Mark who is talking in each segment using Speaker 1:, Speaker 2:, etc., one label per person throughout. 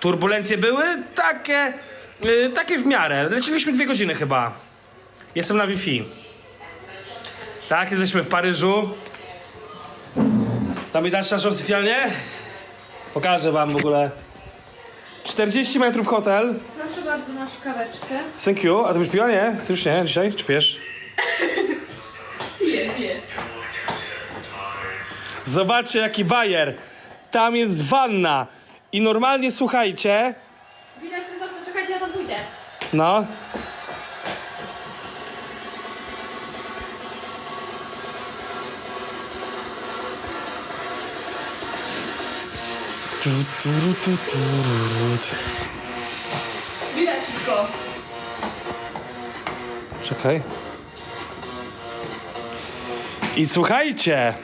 Speaker 1: Turbulencje były takie, y, takie w miarę. Leciliśmy dwie godziny chyba. Jestem na Wi-Fi. Tak, jesteśmy w Paryżu. Tam widać naszą sypialnię? Pokażę wam w ogóle. 40 metrów hotel.
Speaker 2: Proszę bardzo, masz kaweczkę.
Speaker 1: Thank you. A ty już piła? Nie? Ty już nie dzisiaj? Czy pijesz?
Speaker 2: Piję, piję.
Speaker 1: Zobaczcie jaki bajer. Tam jest wanna. I normalnie słuchajcie.
Speaker 2: Widać przez okno, czekajcie, ja tam pójdę.
Speaker 1: No. Tu, tu, tu, tu, ru, tu.
Speaker 2: Widać wszystko.
Speaker 1: Czekaj. I słuchajcie.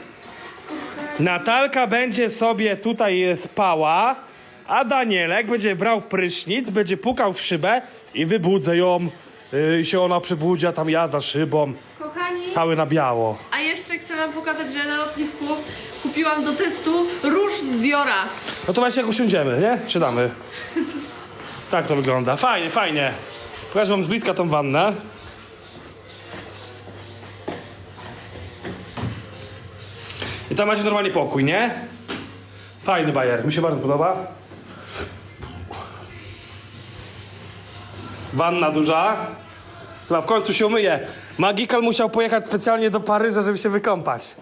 Speaker 1: Natalka będzie sobie tutaj spała, a Danielek będzie brał prysznic, będzie pukał w szybę i wybudzę ją. yy, I się ona przebudzi, a tam ja za szybą.
Speaker 2: Kochani,
Speaker 1: Cały na biało.
Speaker 2: a jeszcze chcę wam pokazać, że na lotnisku kupiłam do testu róż z Diora.
Speaker 1: No to właśnie jak usiądziemy, nie? Czy damy? Tak to wygląda. Fajnie, fajnie. Pokażę wam z bliska tą wannę. I tam macie normalnie pokój, nie? Fajny bajer, mi się bardzo podoba. Wanna duża. Chyba w końcu się umyje. Magikal musiał pojechać specjalnie do Paryża, żeby się wykąpać.